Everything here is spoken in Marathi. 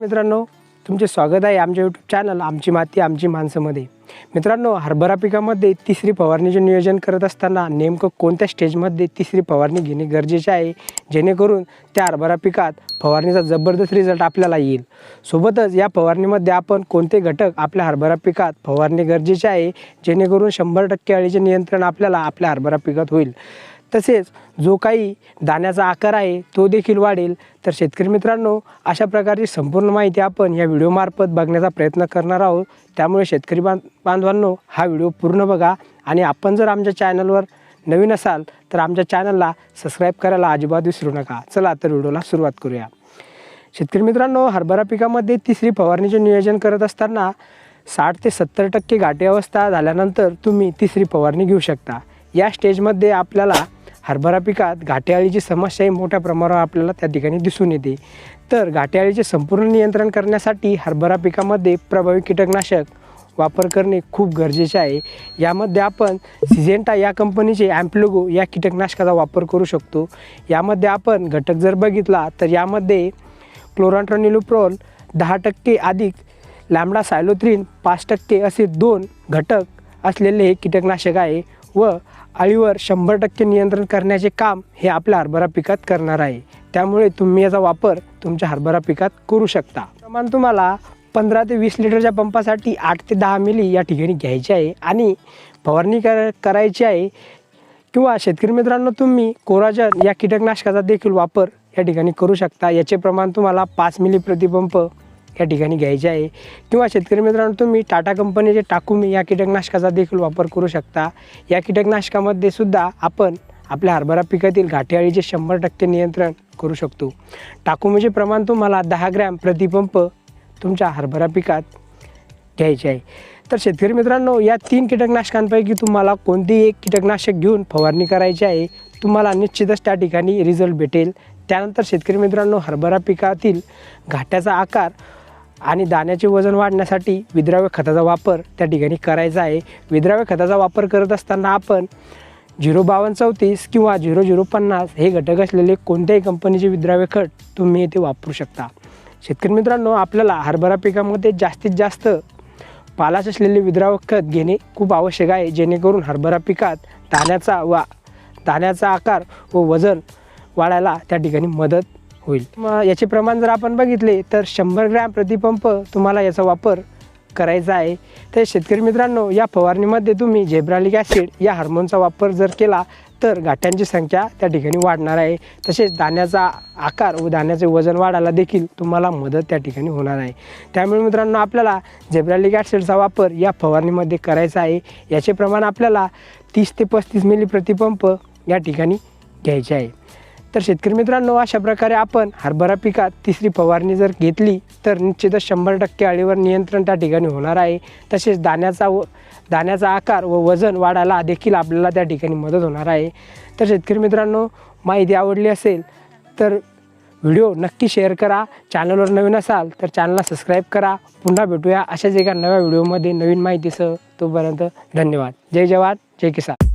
मित्रांनो तुमचे स्वागत आहे आमच्या यूट्यूब चॅनल आमची माती आमची माणसंमध्ये. मित्रांनो हरभरा पिकामध्ये तिसरी फवारणीचे नियोजन करत असताना नेमकं कोणत्या स्टेजमध्ये तिसरी फवारणी घेणे गरजेचे आहे? जेणेकरून त्या हरभरा पिकात फवारणीचा जबरदस्त रिझल्ट आपल्याला येईल. सोबतच या फवारणीमध्ये आपण कोणते घटक आपल्या हरभरा पिकात फवारणे गरजेचे आहे? जेणेकरून शंभर टक्के अळीचे नियंत्रण आपल्याला आपल्या हरभरा पिकात होईल. तसेच जो काही दाण्याचा आकार आहे तो देखील वाढेल. तर शेतकरी मित्रांनो अशा प्रकारची संपूर्ण माहिती आपण या व्हिडिओमार्फत बघण्याचा प्रयत्न करणार आहोत. त्यामुळे शेतकरी बांध बांधवांनो हा व्हिडिओ पूर्ण बघा. आणि आपण जर आमच्या चॅनलवर नवीन असाल तर आमच्या चॅनलला सबस्क्राईब करायला अजिबात विसरू नका. चला तर व्हिडिओला सुरुवात करूया. शेतकरी मित्रांनो हरभरा पिकामध्ये तिसरी फवारणीचे नियोजन करत असताना साठ ते सत्तर टक्के गाठी अवस्था झाल्यानंतर तुम्ही तिसरी फवारणी घेऊ शकता. या स्टेजमध्ये आपल्याला हरभरा पिकात घाटेआळीची समस्याही मोठ्या प्रमाणावर आपल्याला त्या ठिकाणी दिसून येते. तर घाटेआळीचे संपूर्ण नियंत्रण करण्यासाठी हरभरा पिकामध्ये प्रभावी कीटकनाशक वापर करणे खूप गरजेचे आहे. यामध्ये आपण सिजेंटा या कंपनीचे ॲम्प्लोगो या कीटकनाशकाचा वापर करू शकतो. यामध्ये आपण घटक जर बघितला तर यामध्ये क्लोरांट्रॉनिलोप्रोल दहा टक्के अधिक लॅमडा सायलोथ्रीन पाच टक्के असे दोन घटक असलेले हे कीटकनाशक आहे व अळीवर शंभर टक्के नियंत्रण करण्याचे काम हे आपल्या हरभरा पिकात करणार आहे. त्यामुळे तुम्ही याचा वापर तुमच्या हरभरा पिकात करू शकता. प्रमाण तुम्हाला पंधरा ते वीस लिटरच्या पंपासाठी आठ ते दहा मिली या ठिकाणी घ्यायची आहे आणि फवारणी कर करायची आहे. किंवा शेतकरी मित्रांनो तुम्ही कोराजन या कीटकनाशकाचा देखील वापर या ठिकाणी करू शकता. याचे प्रमाण तुम्हाला पाच मिली प्रतिपंप या ठिकाणी घ्यायचे आहे. किंवा शेतकरी मित्रांनो तुम्ही टाटा कंपनीचे टाकुमी या कीटकनाशकाचा देखील वापर करू शकता. या कीटकनाशकामध्ये सुद्धा आपण आपल्या हरभरा पिकातील घाटेआळीचे शंभर टक्के नियंत्रण करू शकतो. टाकुमीचे प्रमाण तुम्हाला दहा ग्रॅम प्रतिपंप तुमच्या हरभरा पिकात घ्यायचे आहे. तर शेतकरी मित्रांनो या तीन कीटकनाशकांपैकी तुम्हाला कोणतेही एक कीटकनाशक घेऊन फवारणी करायची आहे तुम्हाला निश्चितच त्या ठिकाणी रिझल्ट भेटेल. त्यानंतर शेतकरी मित्रांनो हरभरा पिकातील घाट्याचा आकार आणि दाण्याचे वजन वाढण्यासाठी विद्राव्य खताचा वापर त्या ठिकाणी करायचा आहे. विद्राव्य खताचा वापर करत असताना आपण झिरो बावन्न चौतीस किंवा झिरो झिरो पन्नास हे घटक असलेले कोणत्याही कंपनीचे विद्राव्य खत तुम्ही येथे वापरू शकता. शेतकरी मित्रांनो आपल्याला हरभरा पिकामध्ये जास्तीत जास्त पालाच असलेले विद्राव्य खत घेणे खूप आवश्यक आहे. जेणेकरून हरभरा पिकात दाण्याचा वा दाण्याचा आकार व वजन वाढायला त्या ठिकाणी मदत होईल. मग याचे प्रमाण जर आपण बघितले तर शंभर ग्रॅम प्रतिपंप तुम्हाला याचा वापर करायचा आहे. तर शेतकरी मित्रांनो या फवारणीमध्ये तुम्ही झेब्रालिक ॲसिड या हार्मोनचा वापर जर केला तर घाट्यांची संख्या त्या ठिकाणी वाढणार आहे. तसेच दाण्याचा आकार व दाण्याचे वजन वाढायला देखील तुम्हाला मदत त्या ठिकाणी होणार आहे. त्यामुळे मित्रांनो आपल्याला झेब्रालिक ॲसिडचा वापर या फवारणीमध्ये करायचा आहे. याचे प्रमाण आपल्याला तीस ते पस्तीस मिली प्रतिपंप या ठिकाणी घ्यायचे आहे. तर शेतकरी मित्रांनो अशा प्रकारे आपण हरभरा पिकात तिसरी फवारणी जर घेतली तर निश्चितच शंभर टक्के अळीवर नियंत्रण त्या ठिकाणी होणार आहे. तसेच दाण्याचा व दाण्याचा आकार व वजन वाढायला देखील आपल्याला त्या ठिकाणी मदत होणार आहे. तर शेतकरी मित्रांनो माहिती आवडली असेल तर व्हिडिओ नक्की शेअर करा. चॅनलवर नवीन असाल तर चॅनलला सबस्क्राईब करा. पुन्हा भेटूया अशाच एका नव्या व्हिडिओमध्ये नवीन माहितीसह. तोपर्यंत धन्यवाद. जय जवान जय किसान.